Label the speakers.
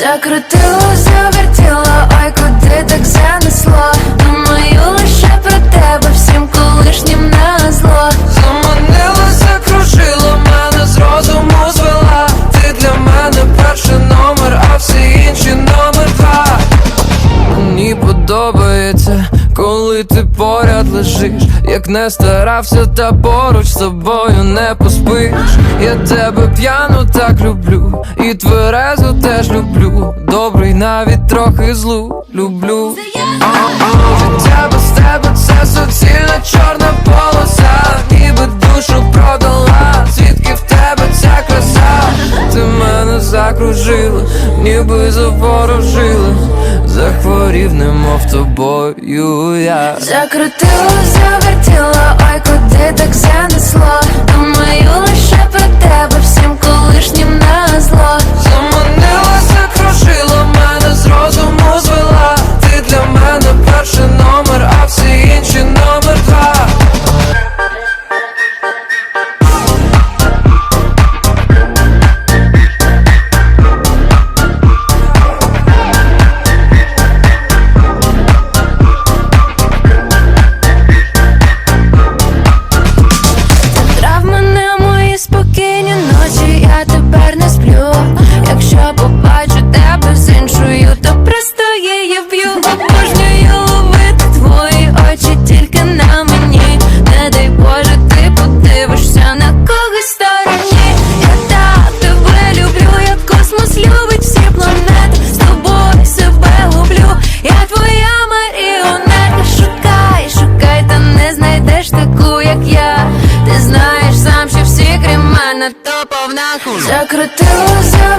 Speaker 1: Закрутила, завертіла, ой, куди так занесло Думаю лише про тебе, всім колишнім на зло.
Speaker 2: Заманила, закружила, мене з розуму звела. Ти для мене перший номер, а всі інші номер два. Мені подобається, коли ти поряд лежиш Як не старався, та поруч з тобою не поспиш. Я тебе п'яну так люблю, і тверезу теж люблю. Добрий навіть трохи злу люблю. Життя без тебе це суцільна чорна полоса. Ніби душу продала, звідки в тебе ця краса? Ти мене закружила, ніби заворожила Захворів, немов тобою я.
Speaker 1: Закрутила, завертіла, сам, що всі крім то повна хуйня Закрутила,